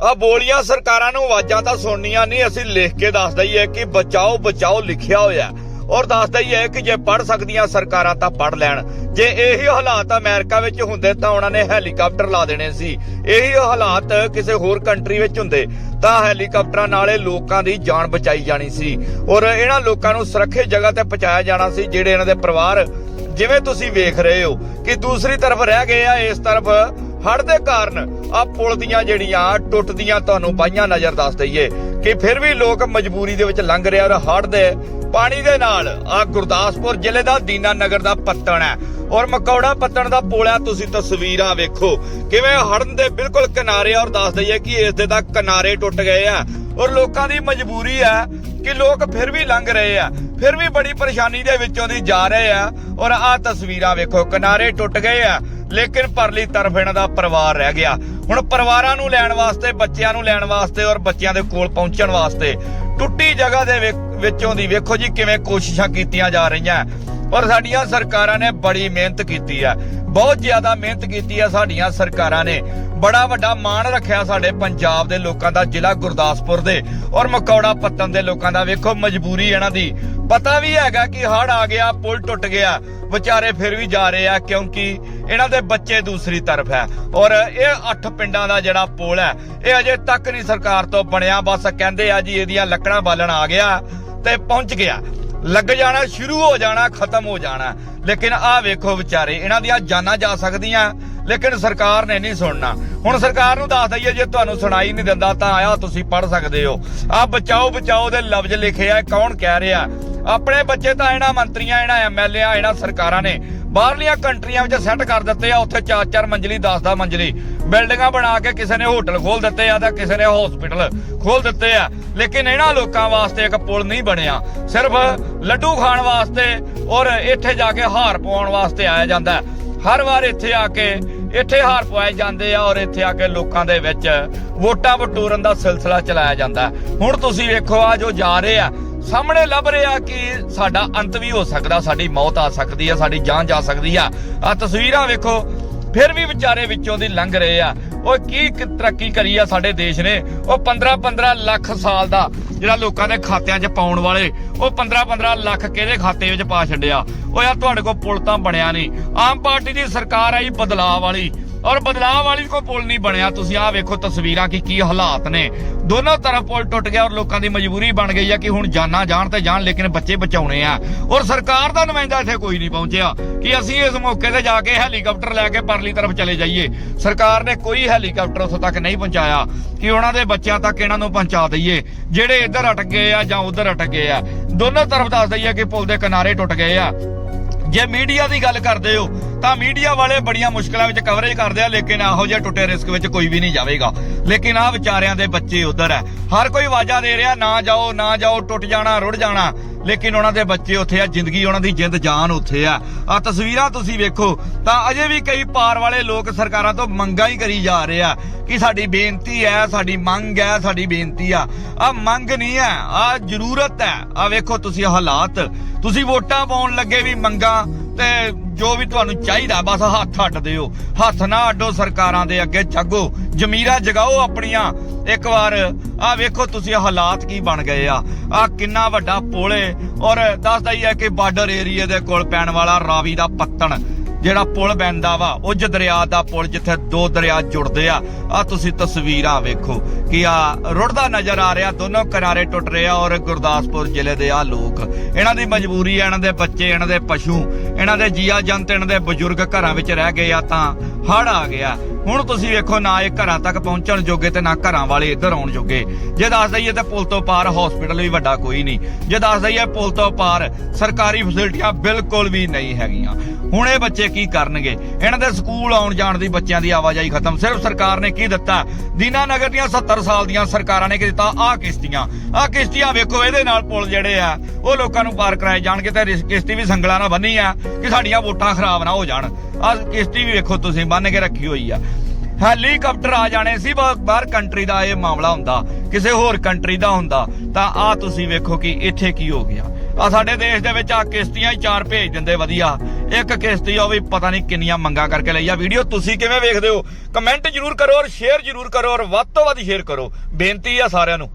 ਆ ਬੋਲੀਆਂ ਸਰਕਾਰਾਂ ਨੂੰ ਆਵਾਜ਼ਾਂ ਤਾਂ ਸੁਣਨੀਆਂ ਨਹੀਂ, ਅਸੀਂ ਲਿਖ ਕੇ ਦੱਸ ਦਈਏ ਕਿ ਬਚਾਓ ਬਚਾਓ ਲਿਖਿਆ ਹੋਇਆ ਔਰ ਦੱਸ ਦਈਏ ਕਿ ਜੇ ਪੜ ਸਕਦੀਆਂ ਸਰਕਾਰਾਂ ਤਾਂ ਪੜ ਲੈਣ। ਜੇ ਇਹੀ ਹਾਲਾਤ ਅਮਰੀਕਾ ਵਿੱਚ ਹੁੰਦੇ ਤਾਂ ਉਹਨਾਂ ਨੇ ਹੈਲੀਕਾਪਟਰ ਲਾ ਦੇਣੇ ਸੀ। ਇਹੀ ਹਾਲਾਤ ਕਿਸੇ ਹੋਰ ਕੰਟਰੀ ਵਿੱਚ ਹੁੰਦੇ ਤਾਂ ਹੈਲੀਕਾਪਟਰਾਂ ਨਾਲੇ ਲੋਕਾਂ ਦੀ ਜਾਨ ਬਚਾਈ ਜਾਣੀ ਸੀ। ਔਰ ਇਹਨਾਂ ਲੋਕਾਂ ਨੂੰ ਸੁਰੱਖਿਅਤ ਜਗ੍ਹਾ ਤੇ ਪਹੁੰਚਾਇਆ ਜਾਣਾ ਸੀ, ਜਿਹੜੇ ਇਹਨਾਂ ਦੇ ਪਰਿਵਾਰ, ਜਿਵੇਂ ਤੁਸੀਂ ਵੇਖ ਰਹੇ ਹੋ ਕਿ ਦੂਸਰੀ ਤਰਫ ਰਹਿ ਗਏ ਆ, ਇਸ ਤਰਫ ਹੜ ਦੇ ਕਾਰਨ ਆ ਪੁਲ ਦੀਆਂ ਜਿਹੜੀਆਂ ਟੁੱਟਦੀਆਂ ਤੁਹਾਨੂੰ ਬਾਈਆਂ ਨਜ਼ਰ ਦੱਸ ਦਈਏ ਕਿ ਫਿਰ ਵੀ ਲੋਕ ਮਜਬੂਰੀ ਦੇ ਵਿੱਚ ਲੰਘ ਰਹੇ ਔਰ ਹੜ੍ਹ ਦੇ ਪਾਣੀ ਦੇ ਨਾਲ ਆ ਗੁਰਦਾਸਪੁਰ ਜ਼ਿਲ੍ਹੇ ਦਾ ਦੀਨਾ ਨਗਰ ਦਾ ਪੱਤਣ ਹੈ। ਔਰ ਮਕੌੜਾ ਪੱਤਣ ਦਾ ਪੁਲ ਤੁਸੀਂ ਤਸਵੀਰਾਂ ਵੇਖੋ। ਕਿਵੇਂ ਹੜਨ ਦੇ ਬਿਲਕੁਲ ਕਿਨਾਰੇ ਔਰ ਦੱਸ ਦਈਏ ਕਿ ਇਸ ਦੇ ਤਾਂ ਕਿਨਾਰੇ ਟੁੱਟ ਗਏ ਆ। ਔਰ ਲੋਕਾਂ ਦੀ ਮਜਬੂਰੀ ਹੈ ਕਿ ਲੋਕ ਫਿਰ ਵੀ ਲੰਘ ਰਹੇ ਆ। ਫਿਰ ਵੀ ਬੜੀ ਪਰੇਸ਼ਾਨੀ ਦੇ ਵਿੱਚੋਂ ਦੀ ਜਾ ਰਹੇ ਆ। ਔਰ ਆਹ ਤਸਵੀਰਾਂ ਵੇਖੋ, ਕਿਨਾਰੇ ਟੁੱਟ ਗਏ ਆ। ਲੇਕਿਨ ਪਰਲੀ ਤਰਫ ਇਹਨਾਂ ਦਾ ਪਰਿਵਾਰ ਰਹਿ ਗਿਆ। ਹੁਣ ਪਰਿਵਾਰਾਂ ਨੂੰ ਲੈਣ ਵਾਸਤੇ, ਬੱਚਿਆਂ ਨੂੰ ਲੈਣ ਵਾਸਤੇ ਔਰ ਬੱਚਿਆਂ ਦੇ ਕੋਲ ਪਹੁੰਚਣ ਵਾਸਤੇ ਟੁੱਟੀ ਜਗ੍ਹਾ ਦੇ ਵਿੱਚੋਂ ਦੀ ਵੇਖੋ ਜੀ ਕਿਵੇਂ ਕੋਸ਼ਿਸ਼ਾਂ ਕੀਤੀਆਂ ਜਾ ਰਹੀਆਂ। ਔਰ ਸਾਡੀਆਂ ਸਰਕਾਰਾਂ ਨੇ ਬੜੀ ਮਿਹਨਤ ਕੀਤੀ ਹੈ। ਬਹੁਤ ਜ਼ਿਆਦਾ ਮਿਹਨਤ ਕੀਤੀ ਹੈ ਸਾਡੀਆਂ ਸਰਕਾਰਾਂ ਨੇ। ਬੜਾ ਵੱਡਾ ਮਾਣ ਰੱਖਿਆ ਸਾਡੇ ਪੰਜਾਬ ਦੇ ਲੋਕਾਂ ਦਾ, ਜ਼ਿਲ੍ਹਾ ਗੁਰਦਾਸਪੁਰ ਦੇ ਔਰ ਮਕੌੜਾ ਪੱਤਨ ਦੇ ਲੋਕਾਂ ਦਾ। ਵੇਖੋ ਮਜਬੂਰੀ ਇਹਨਾਂ ਦੀ। ਪਤਾ ਵੀ ਹੈਗਾ ਕਿ ਹੜ ਆ ਗਿਆ, ਪੁਲ ਟੁੱਟ ਗਿਆ। ਵਿਚਾਰੇ ਫਿਰ ਵੀ ਜਾ ਰਹੇ ਆ ਕਿਉਂਕਿ ਇਹਨਾਂ ਦੇ ਬੱਚੇ ਦੂਸਰੀ ਤਰਫ ਹੈ। ਔਰ ਇਹ ਅੱਠ ਪਿੰਡਾਂ ਦਾ ਜਿਹੜਾ ਪੁਲ ਹੈ, ਇਹ ਅਜੇ ਤੱਕ ਨਹੀਂ ਸਰਕਾਰ ਤੋਂ ਬਣਿਆ। ਬਸ ਕਹਿੰਦੇ ਆ ਜੀ, ਇਹਦੀਆਂ ਲੱਕੜਾਂ ਬਾਲਣ ਆ ਗਿਆ ਤੇ ਪਹੁੰਚ ਗਿਆ। ਲੱਗ ਜਾਣਾ, ਸ਼ੁਰੂ ਹੋ ਜਾਣਾ, ਖਤਮ ਹੋ ਜਾਣਾ। ਲੇਕਿਨ ਆਹ ਵੇਖੋ ਵਿਚਾਰੇ, ਇਹਨਾਂ ਦੀਆਂ ਜਾਨਾਂ ਜਾ ਸਕਦੀਆਂ। ਲੇਕਿਨ ਸਰਕਾਰ ਨੇ ਨਹੀਂ ਸੁਣਨਾ। ਹੁਣ ਸਰਕਾਰ ਨੂੰ ਦੱਸ ਦਈਏ, ਜੇ ਤੁਹਾਨੂੰ ਸੁਣਾਈ ਨਹੀਂ ਦਿੰਦਾ ਤਾਂ ਆਇਆ, ਤੁਸੀਂ ਪੜ ਸਕਦੇ ਹੋ। ਆ ਬਚਾਓ ਬਚਾਓ ਦੇ ਲਫ਼ਜ਼ ਲਿਖੇ ਆ ਕੌਣ ਕਹਿ ਰਿਹਾ? ਆਪਣੇ ਬੱਚੇ ਤਾਂ ਇਹਨਾਂ ਮੰਤਰੀਆਂ, ਇਹਨਾਂ ਐਮਐਲਏ ਆ ਇਹਨਾਂ ਸਰਕਾਰਾਂ ਨੇ ਬਾਹਰਲੀਆਂ ਕੰਟਰੀਆਂ ਵਿੱਚ ਸੈੱਟ ਕਰ ਦਿੱਤੇ ਆ। ਉੱਥੇ ਚਾਰ ਚਾਰ ਮੰਜ਼ਲੀ 10-10 ਮੰਜ਼ਲੀ ਬਿਲਡਿੰਗਾਂ ਬਣਾ ਕੇ ਕਿਸੇ ਨੇ ਹੋਟਲ ਖੋਲ ਦਿੱਤੇ ਆ ਤਾਂ ਕਿਸੇ ਨੇ ਹਸਪੀਟਲ ਖੋਲ ਦਿੱਤੇ ਆ। ਲੇਕਿਨ ਇਹਨਾਂ ਲੋਕਾਂ ਵਾਸਤੇ ਇੱਕ ਪੁਲ ਨਹੀਂ ਬਣਿਆ। ਸਿਰਫ ਲੱਡੂ ਖਾਣ ਵਾਸਤੇ ਔਰ ਇੱਥੇ ਜਾ ਕੇ ਹਾਰ ਪਾਉਣ ਵਾਸਤੇ ਆਇਆ ਜਾਂਦਾ ਹਰ ਵਾਰ ਇੱਥੇ ਆ ਕੇ, ਇੱਥੇ ਹਾਰ ਪਵਾਏ ਜਾਂਦੇ ਆ ਔਰ ਇੱਥੇ ਆ ਕੇ ਲੋਕਾਂ ਦੇ ਵਿੱਚ ਵੋਟਾਂ ਵਟੂਰਨ ਦਾ ਸਿਲਸਿਲਾ ਚਲਾਇਆ ਜਾਂਦਾ ਹੁਣ ਤੁਸੀਂ ਵੇਖੋ ਆ ਜੋ ਜਾ ਰਹੇ ਆ ਸਾਹਮਣੇ ਲੱਭ ਰਿਹਾ ਕਿ ਸਾਡਾ ਅੰਤ ਵੀ ਹੋ ਸਕਦਾ, ਸਾਡੀ ਮੌਤ ਆ ਸਕਦੀ ਆ, ਸਾਡੀ ਜਾਨ ਜਾ ਸਕਦੀ ਆ। ਆ ਤਸਵੀਰਾਂ ਵੇਖੋ, ਫਿਰ ਵੀ ਵਿਚਾਰੇ ਵਿੱਚੋਂ ਦੀ ਲੰਘ ਰਹੇ ਆ। ਉਹ ਕੀ ਤਰੱਕੀ ਕਰੀ ਆ ਸਾਡੇ ਦੇਸ਼ ਨੇ। ਉਹ 15 15 ਲੱਖ ਸਾਲ ਦਾ ਜਿਹੜਾ ਲੋਕਾਂ ਦੇ ਖਾਤਿਆਂ 'ਚ ਪਾਉਣ ਵਾਲੇ, ਉਹ 15 15 ਲੱਖ ਕਿਹਦੇ ਖਾਤੇ ਵਿੱਚ ਪਾ ਛੱਡਿਆ? ਉਹ ਯਾਰ ਤੁਹਾਡੇ ਕੋਲ ਪੁਲ ਤਾਂ ਬਣਿਆ ਨਹੀਂ। ਆਮ ਪਾਰਟੀ ਦੀ ਸਰਕਾਰ ਆਈ ਬਦਲਾਅ ਵਾਲੀ। ਔਰ ਬਦਲਾਅ ਵਾਲੀ ਕੋਈ ਪੁਲ ਨਹੀਂ ਬਣਿਆ। ਤੁਸੀਂ ਆਹ ਵੇਖੋ ਤਸਵੀਰਾਂ ਕਿ ਕੀ ਹਾਲਾਤ ਨੇ। ਦੋਨੋਂ ਤਰਫ ਪੁਲ ਟੁੱਟ ਗਿਆ ਔਰ ਲੋਕਾਂ ਦੀ ਮਜਬੂਰੀ ਬਣ ਗਈ ਆ ਕਿ ਹੁਣ ਜਾਨਾਂ ਜਾਣ ਤੇ ਜਾਣ, ਲੇਕਿਨ ਬੱਚੇ ਬਚਾਉਣੇ ਆ। ਔਰ ਸਰਕਾਰ ਦਾ ਨੁਮਾਇੰਦਾ ਇੱਥੇ ਕੋਈ ਨਹੀਂ ਪਹੁੰਚਿਆ ਕਿ ਅਸੀਂ ਇਸ ਮੌਕੇ ਤੇ ਜਾ ਕੇ ਹੈਲੀਕਾਪਟਰ ਲੈ ਕੇ ਪਰਲੀ ਤਰਫ ਚਲੇ ਜਾਈਏ। ਸਰਕਾਰ ਨੇ ਕੋਈ ਹੈਲੀਕਾਪਟਰ ਉੱਥੋਂ ਤੱਕ ਨਹੀਂ ਪਹੁੰਚਾਇਆ ਕਿ ਉਹਨਾਂ ਦੇ ਬੱਚਿਆਂ ਤੱਕ ਇਹਨਾਂ ਨੂੰ ਪਹੁੰਚਾ ਦਈਏ। ਜਿਹੜੇ ਇੱਧਰ ਅਟਕ ਗਏ ਆ ਜਾਂ ਉੱਧਰ ਅਟਕ ਗਏ ਆ, ਦੋਨੋਂ ਤਰਫ ਦੱਸ ਦਈਏ ਕਿ ਪੁਲ ਦੇ ਕਿਨਾਰੇ ਟੁੱਟ ਗਏ ਆ। ਜੇ ਮੀਡੀਆ ਦੀ ਗੱਲ ਕਰਦੇ ਹੋ ਤਾਂ ਮੀਡੀਆ ਵਾਲੇ ਬੜੀਆਂ ਮੁਸ਼ਕਲਾਂ ਵਿੱਚ ਕਵਰੇਜ ਕਰਦੇ ਆ, ਲੇਕਿਨ ਇਹੋ ਜਿਹੇ ਟੁੱਟੇ ਰਿਸਕ ਵਿੱਚ ਕੋਈ ਵੀ ਨਹੀਂ ਜਾਵੇਗਾ। ਲੇਕਿਨ ਆ ਵਿਚਾਰਿਆਂ ਦੇ ਬੱਚੇ ਉਧਰ ਹੈ। ਹਰ ਕੋਈ ਆਵਾਜ਼ਾਂ ਦੇ ਰਿਹਾ, ਨਾ ਜਾਓ ਨਾ ਜਾਓ, ਟੁੱਟ ਜਾਣਾ, ਰੁੜ ਜਾਣਾ। ਲੇਕਿਨ ਉਹਨਾਂ ਦੇ ਬੱਚੇ ਉੱਥੇ ਆ, ਜ਼ਿੰਦਗੀ ਉਹਨਾਂ ਦੀ ਜਿੰਦ ਜਾਨ ਉੱਥੇ ਆ। ਆ ਤਸਵੀਰਾਂ ਤੁਸੀਂ ਵੇਖੋ, ਤਾਂ ਅਜੇ ਵੀ ਕਈ ਪਾਰ ਵਾਲੇ ਲੋਕ ਸਰਕਾਰਾਂ ਤੋਂ ਮੰਗਾਂ ਹੀ ਕਰੀ ਜਾ ਰਹੇ ਆ ਕਿ ਸਾਡੀ ਬੇਨਤੀ ਹੈ, ਸਾਡੀ ਮੰਗ ਹੈ, ਸਾਡੀ ਬੇਨਤੀ ਆ। ਆ ਮੰਗ ਨਹੀਂ ਹੈ, ਆ ਜ਼ਰੂਰਤ ਹੈ। ਆ ਵੇਖੋ ਤੁਸੀਂ ਹਾਲਾਤ। ਤੁਸੀਂ ਵੋਟਾਂ ਪਾਉਣ ਲੱਗੇ ਵੀ ਮੰਗਾਂ ਤੇ ਜੋ ਵੀ ਤੁਹਾਨੂੰ ਚਾਹੀਦਾ, ਬਸ ਹੱਥ ਅੱਡ ਦਿਓ। ਹੱਥ ਨਾ ਅੱਡੋ ਸਰਕਾਰਾਂ ਦੇ ਅੱਗੇ ਜਾਗੋ ਜ਼ਮੀਰਾਂ ਜਗਾਓ ਆਪਣੀਆਂ। ਇੱਕ ਵਾਰ ਆ ਵੇਖੋ ਤੁਸੀਂ ਹਾਲਾਤ ਕੀ ਬਣ ਗਏ ਆ। ਆ ਕਿੰਨਾ ਵੱਡਾ ਪੁਲ ਔਰ ਦੱਸਦਾ ਹੀ ਹੈ ਕਿ ਬਾਰਡਰ ਏਰੀਆ ਦੇ ਕੋਲ ਪੈਣ ਵਾਲਾ ਰਾਵੀ ਦਾ ਪੱਤਣ, ਜਿਹੜਾ ਪੁਲ ਪੈਂਦਾ ਵਾ, ਉਜ ਦਰਿਆ ਦਾ ਪੁਲ ਜਿੱਥੇ ਦੋ ਦਰਿਆ ਜੁੜਦੇ ਆ। ਆ ਤੁਸੀਂ ਤਸਵੀਰਾਂ ਵੇਖੋ ਕਿ ਆ ਰੁੜਦਾ ਨਜ਼ਰ ਆ ਰਿਹਾ, ਦੋਨੋਂ ਕਿਨਾਰੇ ਟੁੱਟ ਰਹੇ ਆ ਔਰ ਗੁਰਦਾਸਪੁਰ ਜ਼ਿਲ੍ਹੇ ਦੇ ਆ ਲੋਕ। ਇਹਨਾਂ ਦੀ ਮਜਬੂਰੀ ਹੈ ਇਹਨਾਂ ਦੇ ਬੱਚੇ, ਇਹਨਾਂ ਦੇ ਪਸ਼ੂ। ਇਹਨਾਂ ਦੇ ਜੀਆ ਜੰਤ ਇਹਨਾਂ ਦੇ ਬਜ਼ੁਰਗ ਘਰਾਂ ਵਿੱਚ ਰਹਿ ਗਏ ਆ ਤਾਂ ਹੜ ਆ ਗਿਆ। ਹੁਣ ਤੁਸੀਂ ਵੇਖੋ ਨਾ ਇਹ ਘਰਾਂ ਤੱਕ ਪਹੁੰਚਣ ਜੋਗੇ ਤੇ ਨਾ ਘਰਾਂ ਵਾਲੇ ਇੱਧਰ ਆਉਣ ਜੋਗੇ। ਜੇ ਦੱਸ ਦਈਏ ਤੇ ਪੁਲ ਤੋਂ ਪਾਰ ਹਸਪੀਟਲ ਵੀ ਵੱਡਾ ਕੋਈ ਨਹੀਂ। ਜੇ ਦੱਸ ਦਈਏ ਪੁਲ ਤੋਂ ਪਾਰ ਸਰਕਾਰੀ ਫੈਸਿਲਿਟੀਆਂ ਬਿਲਕੁਲ ਵੀ ਨਹੀਂ ਹੈਗੀਆਂ। ਹੁਣ ਇਹ ਬੱਚੇ ਕੀ ਕਰਨਗੇ? ਇਹਨਾਂ ਦੇ ਸਕੂਲ ਆਉਣ ਜਾਣ ਦੀ ਬੱਚਿਆਂ ਦੀ ਆਵਾਜਾਈ ਖਤਮ। ਸਿਰਫ ਸਰਕਾਰ ਨੇ ਕੀ ਦਿੱਤਾ? ਦੀਨਾ ਨਗਰ ਦੀਆਂ 70 ਸਾਲ ਦੀਆਂ ਸਰਕਾਰਾਂ ਨੇ ਕੀ ਦਿੱਤਾ? ਆਹ ਕਿਸ਼ਤੀਆਂ। ਆਹ ਕਿਸ਼ਤੀਆਂ ਵੇਖੋ, ਇਹਦੇ ਨਾਲ ਪੁਲ ਜਿਹੜੇ ਆ, ਉਹ ਲੋਕਾਂ ਨੂੰ ਪਾਰ ਕਰਾਏ ਜਾਣਗੇ ਤੇ ਕਿਸ਼ਤੀ ਵੀ ਸੰਗਲਾਂ ਨਾਲ ਬੰਨੀ ਆ ਕਿ ਸਾਡੀਆਂ ਵੋਟਾਂ ਖਰਾਬ ਨਾ ਹੋ ਜਾਣ। ਆਹ ਕਿਸ਼ਤੀ ਵੀ ਵੇਖੋ ਤੁਸੀਂ ਬੰਨ ਕੇ ਰੱਖੀ ਹੋਈ ਆ। ਹੈਲੀਕਾਪਟਰ ਆ ਜਾਣੇ ਸੀ ਬਾਹਰ ਕੰਟਰੀ ਦਾ ਇਹ ਮਾਮਲਾ ਹੁੰਦਾ, ਕਿਸੇ ਹੋਰ ਕੰਟਰੀ ਦਾ ਹੁੰਦਾ, ਤਾਂ ਆ ਤੁਸੀਂ ਵੇਖੋ ਕਿ ਇੱਥੇ ਕੀ ਹੋ ਗਿਆ। ਆ ਸਾਡੇ ਦੇਸ਼ ਦੇ ਵਿੱਚ ਆ ਕਿਸ਼ਤੀਆਂ ਹੀ ਚਾਰ ਭੇਜ ਦਿੰਦੇ ਵਧੀਆ। ਇੱਕ ਕਿਸ਼ਤੀ ਉਹ ਵੀ ਪਤਾ ਨਹੀਂ ਕਿੰਨੀਆਂ ਮੰਗਾਂ ਕਰਕੇ ਲਈ ਆ। ਵੀਡੀਓ ਤੁਸੀਂ ਕਿਵੇਂ ਵੇਖਦੇ ਹੋ? ਕਮੈਂਟ ਜਰੂਰ ਕਰੋ ਔਰ ਸ਼ੇਅਰ ਜਰੂਰ ਕਰੋ ਔਰ ਵੱਧ ਤੋਂ ਵੱਧ ਸ਼ੇਅਰ ਕਰੋ। ਬੇਨਤੀ ਆ ਸਾਰਿਆਂ ਨੂੰ।